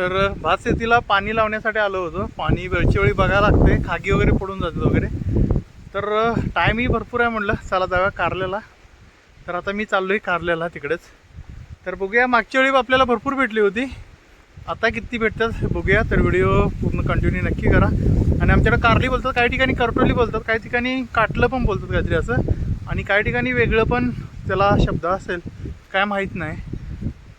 तर भात शेतीला पाणी लावण्यासाठी आलो होतो. पाणी वेळच्या वेळी बघायला लागते. खागी वगैरे पडून जातात वगैरे. तर टाईमही भरपूर आहे म्हटलं. चला जाऊया कारल्याला. तर आता मी चाललो आहे कारल्याला तिकडेच. तर बघूया मागच्या वेळी आपल्याला भरपूर भेटली होती. आता किती भेटतात बघूया. तर व्हिडिओ पूर्ण कंटिन्यू नक्की करा. आणि आमच्याकडे कारली बोलतात काही ठिकाणी करटोली बोलतात काही ठिकाणी काटलं पण बोलतात काहीतरी असं. आणि काही ठिकाणी वेगळं पण त्याला शब्द असेल काय माहीत नाही.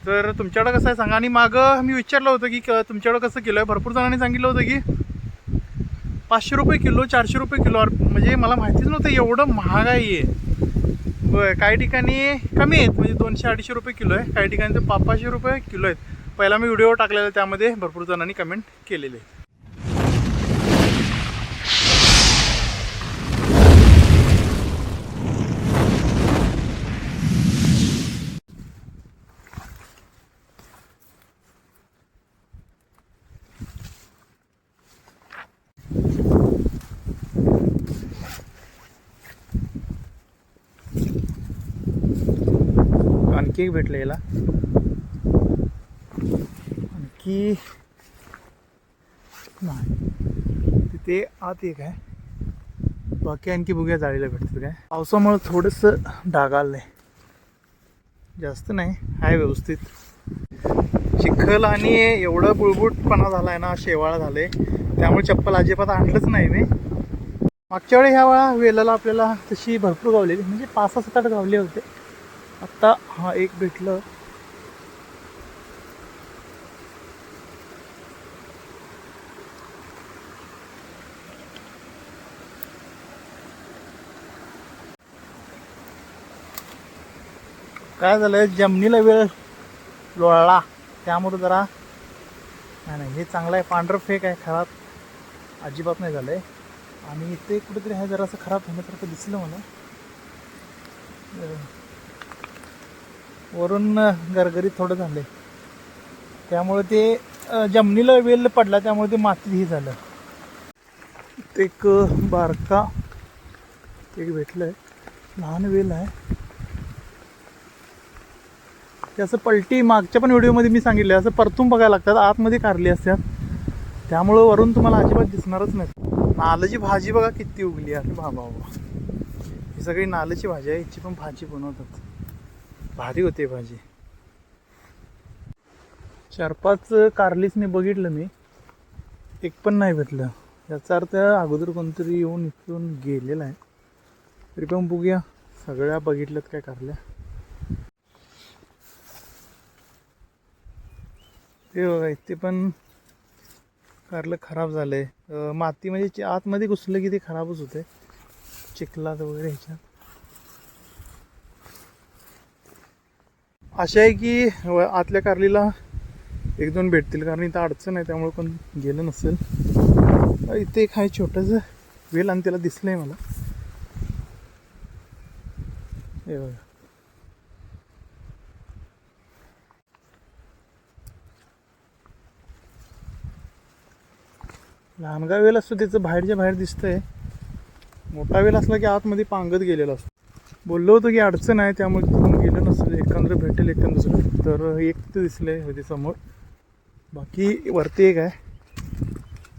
तर तुमच्याकडं कसं आहे सांगा. आणि मागं मी विचारलं होतं की क- तुमच्याकडं कसं किलो आहे? भरपूर जणांनी सांगितलं होतं की पाचशे रुपये किलो चारशे रुपये किलो. म्हणजे मला माहितीच नव्हतं एवढं महाग आहे होय काही ठिकाणी कमी आहेत. म्हणजे दोनशे अडीचशे रुपये किलो आहे. काही ठिकाणी तर पाचशे रुपये किलो आहेत. पहिला मी व्हिडिओ टाकलेला त्यामध्ये भरपूर जणांनी कमेंट केलेले आहेत आणखी एक भेटलं याला. आणखी नाही. तिथे आत एक आहे. बाकी आणखी बघूया जाळीला भेटतं काय. पावसामुळे थोडंसं डाग आहे जास्त नाही आहे व्यवस्थित. चिखल आणि एवढं बुळबुटपणा झालाय ना शेवाळा झाले त्यामुळे चप्पल अजिबात आणलंच नाही मी. मागच्या वेळी ह्या वेळा वेलाला आपल्याला तशी भरपूर गावलेली म्हणजे पाच सहा सात आठ गावले होते. आत्ता हा एक भेटलं. काय झालंय? जमिनीला वेळ लोळला. त्यामुळे जरा नाही नाही हे चांगलं आहे. पांढरं फेक आहे खराब. अजिबात नाही झालंय. आणि इथे कुठेतरी आहे जरासं खराब होण्यासारखं दिसलं मला. वरून गरगरीत थोडं झालंय. त्यामुळे ते जमिनीला वेल पडला त्यामुळे ते मातीही झालं. एक बारका एक भेटलंय. लहान वेल आहे. ते असं पलटी मागच्या पण व्हिडिओमध्ये मी सांगितलं असं परतून बघायला लागतात आतमध्ये कारली असतात. त्यामुळं वरून तुम्हाला अजिबात दिसणारच नाही. नालाची भाजी बघा किती उगली आहे. बाबा बाबा. ही सगळी नालाची भाजी आहे हिची पण भाजी बनवतात. भारी होते भाजी. चार पाच कारलीच बघितलं मी. एक पण नाही भेटलं. याचा अर्थ अगोदर कोणतरी येऊन इथून गेलेला आहे. तरी पण बघूया. सगळ्या बघितल्यात काय कारल्या. ते बघा इथे पण कारलं खराब झालंय. आहे माती म्हणजे चे- आतमध्ये घुसलं की ते खराबच होते चिखलात वगैरे ह्याच्यात. आशा आहे की व- आतल्या कारलीला एक दोन भेटतील कारण इथं अडचण आहे त्यामुळे कोण गेलं नसेल. इथे एक आहे छोटंसं वेल आणि त्याला दिसलं आहे मला. हे बघा. लहानगा वेल असतो त्याचं बाहेरच्या बाहेर दिसतंय. मोठा वेल असला की आतमध्ये पांगत गेलेला असतो. बोललो होतो की अडचण आहे त्यामुळे तिथून गेलं नसेल. एकंदर भेटेल एकंदर दुसरं. तर एक तिथं दिसले होते समोर. बाकी वरती एक आहे.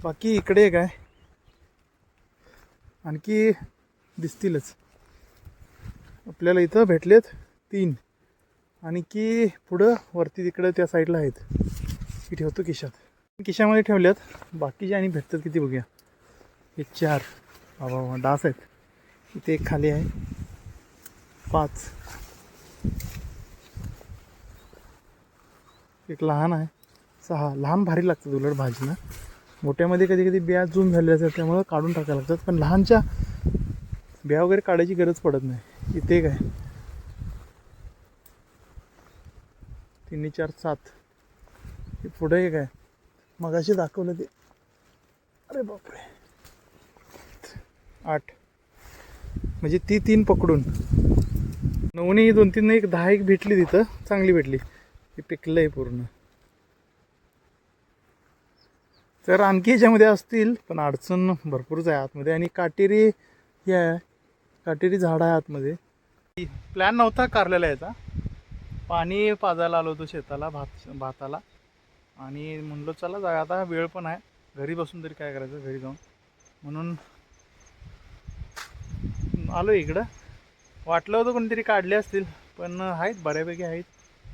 बाकी इकडे एक आहे. आणखी दिसतीलच. आपल्याला इथं भेटलेत तीन. आणखी पुढं वरती तिकडं त्या साईडला आहेत. की ठेवतो किशात किशामध्ये ठेवल्यात. बाकीचे आणि भेटतात किती बघूया. हे चार. बाबा बाबा डास आहेत. इथे एक खाली आहे. पाच. एक लहान आहे. सहा. लहान भारी लागतात उलट भाजीला मोठ्यामध्ये कधी कधी बिया जूम झालेल्या असतात त्यामुळं काढून टाकायला लागतात. पण लहानच्या बिया वगैरे काढायची गरज पडत नाही. इथे काय तिन्ही चार सात. हे पुढे एक आहे. मगाशी दाखवलं ते. अरे बापरे. आठ. म्हणजे ती तीन पकडून. नऊने दोन तीन एक दहा एक भेटली तिथं. चांगली भेटली. ती पिकलं आहे पूर्ण. तर आणखी ह्याच्यामध्ये असतील पण अडचण भरपूरच आहे आतमध्ये. आणि काटेरी हे आहे. काटेरी झाड आहे आतमध्ये. प्लॅन नव्हता कारलेला याचा. पाणी पाजायला आलो होतो शेताला भात भाताला. आणि म्हणलो चला जा आता वेळ पण आहे. घरी बसून तरी काय करायचं? घरी जाऊन. म्हणून आलो इकडं. वाटलं होतं कोणीतरी काढले असतील पण आहेत बऱ्यापैकी आहेत.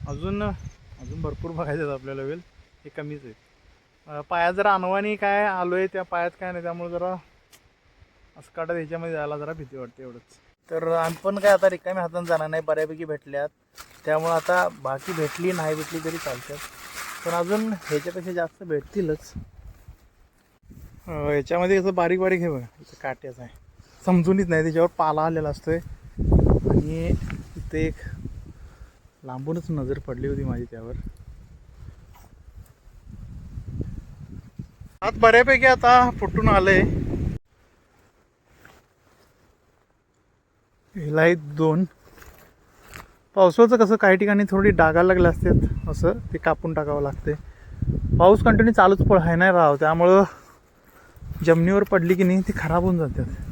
अजून अजून भरपूर बघायचं आपल्याला वेळ हे कमीच आहे पायात जरा अनवाणी काय आलो आहे त्या पायात काय नाही त्यामुळे जरा असं काढत ह्याच्यामध्ये जायला जरा भीती वाटते एवढंच. तर आम्ही पण काय आता रिकाम्या हातानं जाणार नाही बऱ्यापैकी भेटल्यात. त्यामुळं आता बाकी भेटली नाही भेटली तरी चालतात. पण अजून ह्याच्यापेक्षा जास्त भेटतीलच. ह्याच्यामध्ये याच्यामध्ये कसं बारीक बारीक हे बघा काट्याचं आहे. समजूनच नाही त्याच्यावर पाला आलेला असतोय. आणि तिथे एक लांबूनच नजर पडली होती माझी त्यावर. आत बऱ्यापैकी आता फुटून आलंय. हिला दोन. पावसाचं कसं काही ठिकाणी थोडी डागायला लागले असतात असं ते कापून टाकावं लागते पाऊस कंटिन्यू चालूच पड आहे नाही राव त्यामुळं जमिनीवर पडली की नाही ती खराब होऊन जातात.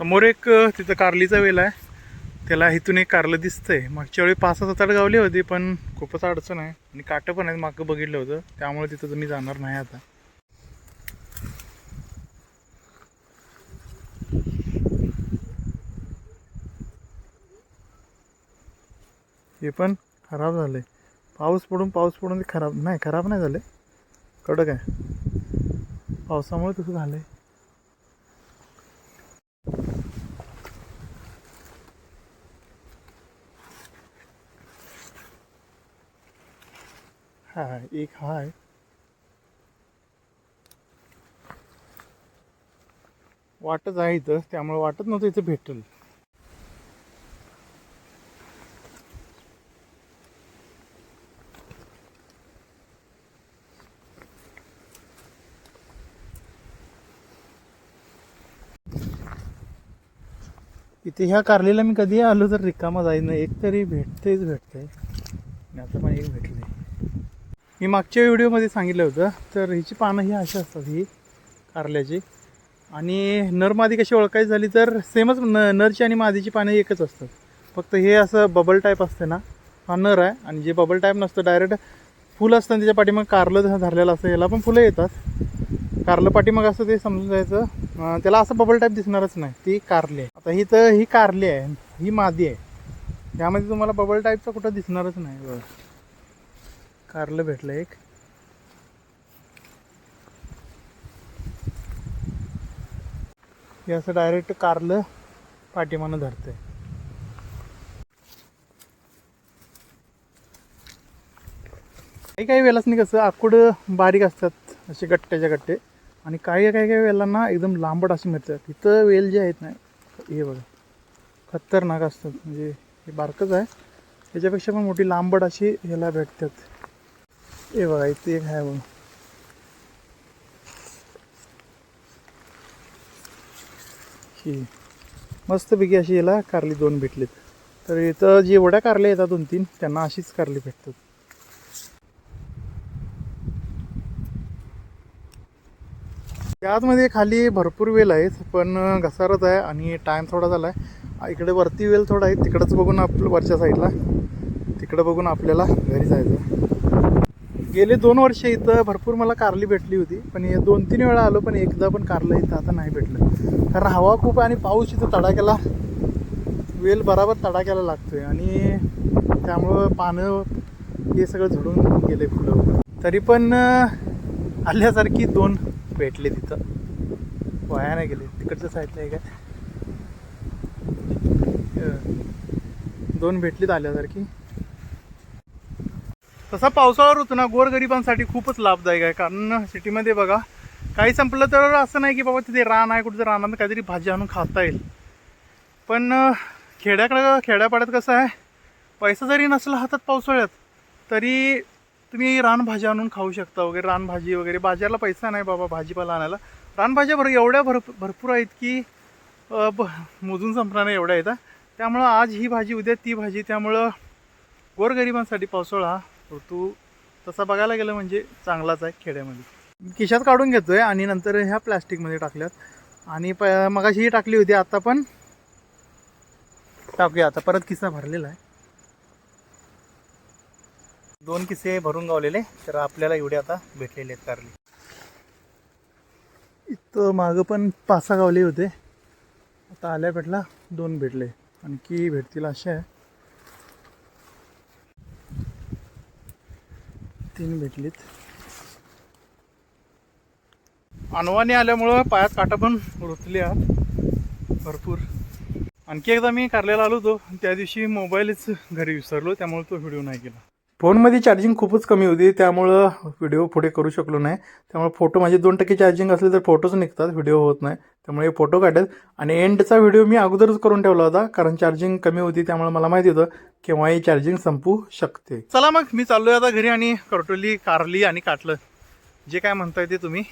समोर एक तिथं कारलीचा वेल आहे. त्याला इथून एक कारलं दिसतंय. मागच्या वेळी पाच सात आठ गावली होती पण खूपच अडचण आहे. आणि काटं पण आहेत मागं बघितलं होतं. त्यामुळे तिथं तुम्ही जाणार नाही आता. हे पण खराब झालंय. पाऊस पडून पाऊस पडून ते खराब नाही खराब नाही झाले कडक आहे. पावसामुळे तसं झालंय. हा एक हा. आहे वाटच आहे इथं त्यामुळे वाटत नव्हतं इथं भेटल. इथे ह्या कारलीला मी कधी आलो तर रिकामा जाईन एक तरी भेटतेच भेटते आता पण एक भेटले मी मागच्या व्हिडिओमध्ये सांगितलं होतं तर हिची पानं ही अशी असतात ही कारल्याची. आणि नर मादी कशी ओळखायची झाली तर सेमच न नरची आणि मादीची पानं एकच असतात. फक्त हे असं बबल टाईप असते ना हा नर आहे आणि जे बबल टाईप नसतं डायरेक्ट फुल असतं त्याच्या पाठीमाग कारलं धरलेलं असतं याला पण फुलं येतात. कारलं पाठीमाग असं ते समजून जायचं त्याला असं बबल टाईप दिसणारच नाही ती कारली आहे. आता ही तर ही कारली आहे ही मादी आहे. त्यामध्ये तुम्हाला बबल टाईपचं कुठं दिसणारच नाही. कारलं भेटलं एक. हे असं डायरेक्ट कारलं पाठीमानं धरतंय. काही काही वेळासनी कसं आकुड बारीक असतात असे गट्ट्याच्या गट्टे. आणि काही काही काही वेळांना एकदम लांबट असे मिळतात. इथं वेल जे आहेत ना हे बघा. खतरनाक असतात. म्हणजे हे बारकच आहे. त्याच्यापेक्षा पण मोठी लांबट अशी ह्याला भेटतात. हे बघा इथे एक आहे बघा ही. मस्तपैकी अशी याला कारली दोन भेटलीत. तर इथं जेवढ्या कारल्या येतात दोन तीन त्यांना अशीच कारली भेटतात. त्यातमध्ये खाली भरपूर वेल आहेत पण घसारत आहे आणि टाईम थोडा झाला आहे इकडे वरती वेल थोडा आहे तिकडंच बघून आपलं वरच्या साईडला तिकडं बघून आपल्याला घरी जायचं गेले दोन वर्ष इथं भरपूर मला कारली भेटली होती पण हे दोन तीन वेळा आलो पण एकदा पण कारलं इथं आता नाही भेटलं. कारण हवा खूप आहे आणि पाऊस इथं तडाक्याला वेल बराबर तडाक्याला लागतोय आणि त्यामुळं पानं हे सगळं झडून गेले फुलं तरी पण आल्यासारखी दोन भेटले तिथं. वाया नाही गेले. तिकडचं साईडला आहे. काय दोन भेटलीत आल्यासारखी. तसा पावसाळा ऋतू ना गोरगरिबांसाठी खूपच लाभदायक आहे. कारण सिटीमध्ये बघा काही संपलं तर असं नाही की बाबा तिथे रान आहे कुठं रानात काहीतरी भाजी आणून खाता येईल. पण खेड्याकडं खेड्यापाड्यात कसं आहे पैसा जरी नसला हातात पावसाळ्यात तरी तुम्ही रानभाज्या आणून खाऊ शकता वगैरे रानभाजी वगैरे. बाजारला पैसा नाही बाबा भाजीपाला आणायला. रानभाज्या भर एवढ्या भर भरपूर आहेत की ब मोजून संपणार एवढ्या आहेत त्यामुळं आज ही भाजी उद्या ती भाजी त्यामुळं गोरगरिबांसाठी पावसाळा हा ऋतू तसा बघायला गेलं म्हणजे चांगलाच आहे खेड्यामध्ये. खिशात काढून घेतोय आणि नंतर ह्या प्लॅस्टिकमध्ये टाकल्यात. आणि प मगाशीही टाकली होती आता पण टाकूया. आता परत किस्सा भरलेला आहे. दोन किस्से भरून गावलेले तर आपल्याला एवढे आता भेटलेले आहेत कारली. इथं मागं पण पाच सहा गावले होते. आता आल्या भेटला दोन भेटले. आणखी भेटतील असे आहे. तीन भेटलीत. अनवाने आल्यामुळं पायात काटा पण रुतले भरपूर. आणखी एकदा मी कारल्याला आलो होतो. त्या दिवशी मोबाईलच घरी विसरलो त्यामुळे तो व्हिडिओ नाही केला फोनमध्ये चार्जिंग खूपच कमी होती त्यामुळं व्हिडिओ पुढे करू शकलो नाही. त्यामुळे फोटो माझे दोन टक्के चार्जिंग असले तर फोटोच निघतात व्हिडिओ होत नाही. त्यामुळे फोटो काढेल. आणि एंडचा व्हिडिओ मी अगोदरच करून ठेवला होता कारण चार्जिंग कमी होती त्यामुळे मला माहिती होतं केव्हाही चार्जिंग संपू शकते. चला मग मी चाललोय आता घरी आणि करटोली कारली आणि काटलं. जे काय म्हणताय ते तुम्ही.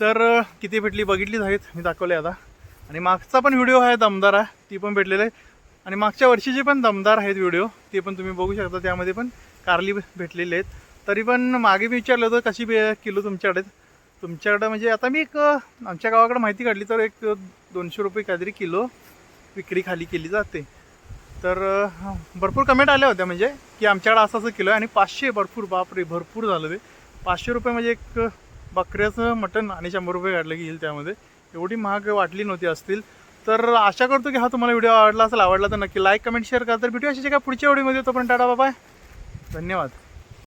तर किती भेटली बघितलीच आहेत मी दाखवले आता. आणि मागचा पण व्हिडिओ आहे दमदार आहे ती पण भेटलेली आहे. आणि मागच्या वर्षीचे पण दमदार आहेत व्हिडिओ ते पण तुम्ही बघू शकता त्यामध्ये पण कारली भेटलेले आहेत. तरी पण मागे मी विचारलं होतं कशी बे किलो तुमच्याकडे? तुमच्याकडं म्हणजे आता मी एक आमच्या गावाकडे माहिती काढली तर एक दोनशे रुपये काहीतरी किलो विक्री खाली केली जाते. तर भरपूर कमेंट आल्या होत्या म्हणजे की आमच्याकडे असं असं किलो आहे आणि पाचशे भरपूर बापरे भरपूर झालं ते पाचशे रुपये म्हणजे एक बकऱ्याचं मटण आणि शंभर रुपये काढलं की येईल त्यामध्ये. एवढी महाग वाटली नव्हती असतील. तर आशा करतो की हा तुम्हाला व्हिडिओ आवडला असेल आवडला तर नक्की लाईक कमेंट शेअर करा. तर भेटूया अशी काय पुढच्या व्हिडिओमध्ये तोपर्यंत टाटा बाय धन्यवाद.